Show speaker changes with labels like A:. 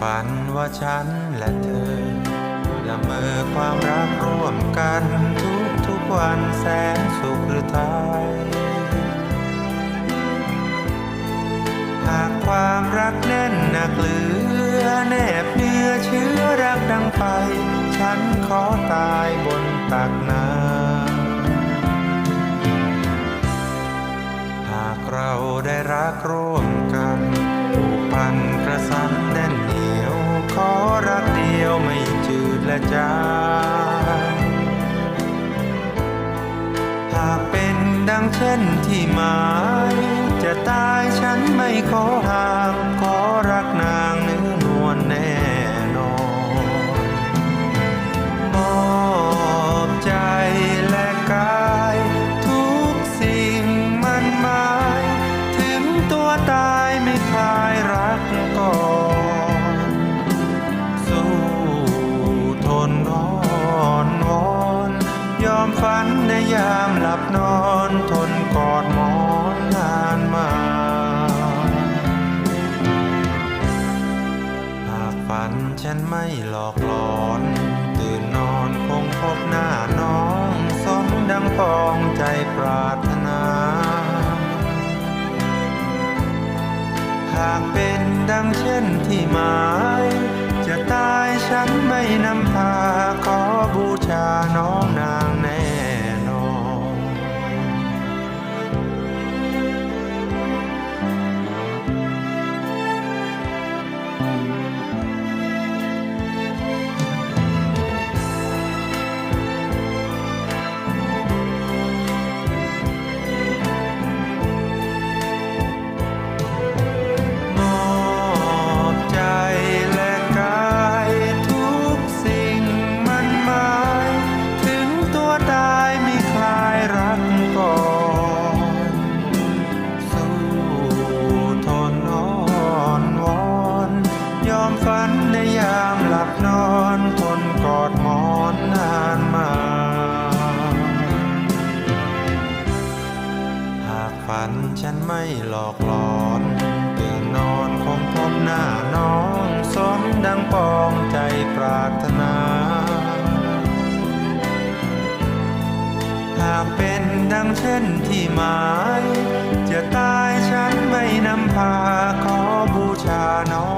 A: ฝันว่าฉันและเธอละเมอความรักร่วมกันทุกทุกวันแสนสุขหรือไทยหากความรักแน่นหนักเหลือแนบเนื้อเชื้อรักดังไฟฉันขอตายบนตักน้ำหากเราได้รักร่วมกัน จางหากเป็นดังเช่นที่หมาย จะตายฉันไม่ขอหา ยามหลับนอนทนกอดหมอนนานมา หากฝันฉันไม่หลอกหลอน ตื่นนอนคงพบหน้าน้อง สมดังปองใจปรารถนา หากเป็นดังเช่นที่หมายจะตายฉันไม่นำพาขอบูชาน้อง หลอกหลอนตื่นนอนคงพบหน้าน้องสมดังปองใจปรารถนา หากเป็นดังเช่นที่หมาย จะตายฉันไม่นำพาขอบูชาน้อง